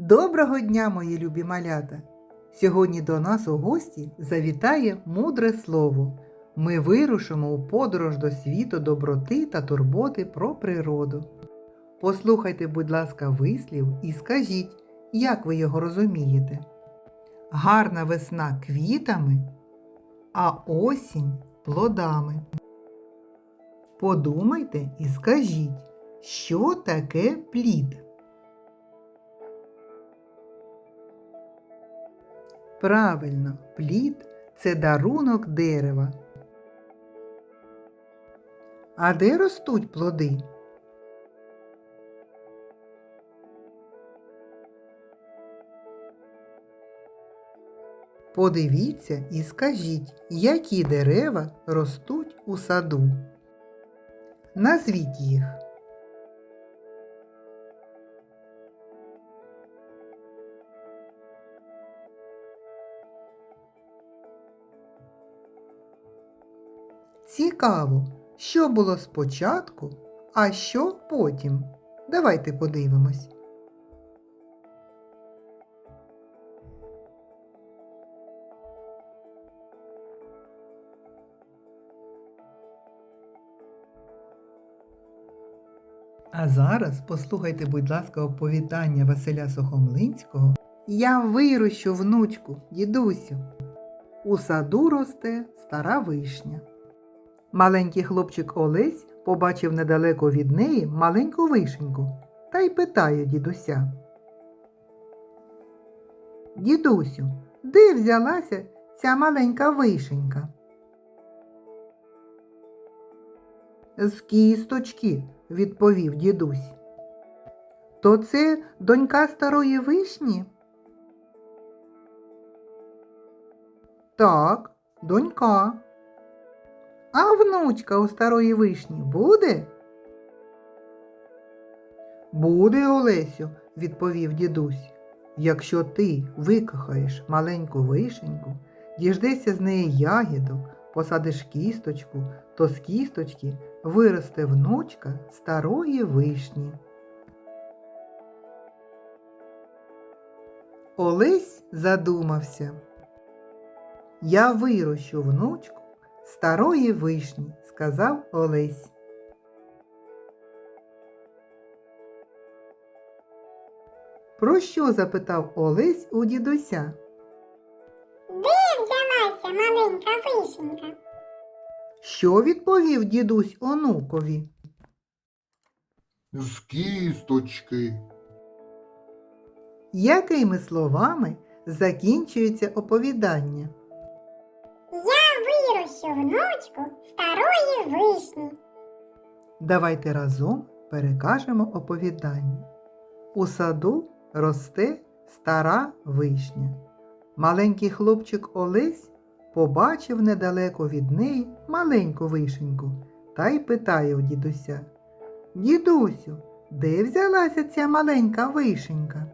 Доброго дня, мої любі малята! Сьогодні до нас у гості завітає мудре слово. Ми вирушимо у подорож до світу доброти та турботи про природу. Послухайте, будь ласка, вислів і скажіть, як ви його розумієте. Гарна весна квітами, а осінь плодами. Подумайте і скажіть, що таке плід? Правильно, плід це дарунок дерева. А де ростуть плоди? Подивіться і скажіть, які дерева ростуть у саду. Назвіть їх. Цікаво, що було спочатку, а що потім. Давайте подивимось. А зараз послухайте, будь ласка, оповідання Василя Сухомлинського Я вирощу внучку, дідусю. У саду росте стара вишня. Маленький хлопчик Олесь побачив недалеко від неї маленьку вишеньку та й питає дідуся. Дідусю, де взялася ця маленька вишенька? З кісточки, відповів дідусь. То це донька старої вишні? Так, донька. А внучка у старої вишні буде? Буде, Олесю, відповів дідусь. Якщо ти викохаєш маленьку вишеньку, діждешся з неї ягідок, посадиш кісточку, то з кісточки виросте внучка старої вишні. Олесь задумався. Я вирощу внучку старої вишні, сказав Олесь. Про що запитав Олесь у дідуся? Де взялася маленька вишенька? Що відповів дідусь онукові? з кісточки. Якими словами закінчується оповідання? Я внучку старої вишні. Давайте разом перекажемо оповідання. У саду росте стара вишня. Маленький хлопчик Олесь побачив недалеко від неї маленьку вишеньку та й питає у дідуся. Дідусю, де взялася ця маленька вишенька?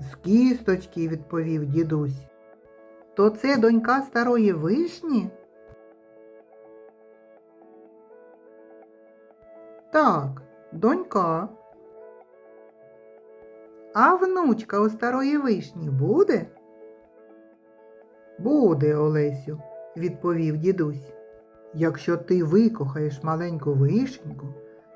З кісточки, відповів дідусь. То це донька старої вишні? Так, донька. А внучка у старої вишні буде? Буде, Олесю, відповів дідусь. Якщо ти викохаєш маленьку вишеньку,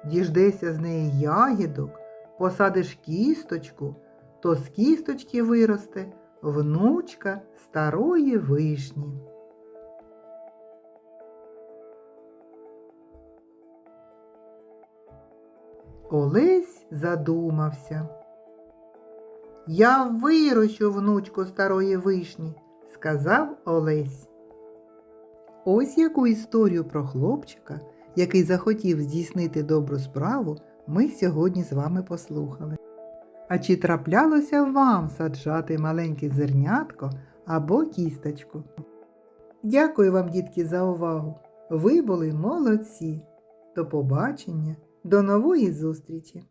діждешся з неї ягідок, посадиш кісточку, то з кісточки виросте внучка старої вишні. Олесь задумався. Я вирощу внучку старої вишні, сказав Олесь. Ось яку історію про хлопчика, який захотів здійснити добру справу, ми сьогодні з вами послухали. А чи траплялося вам саджати маленьке зернятко або кісточку? Дякую вам, дітки, за увагу! Ви були молодці! До побачення, до нової зустрічі!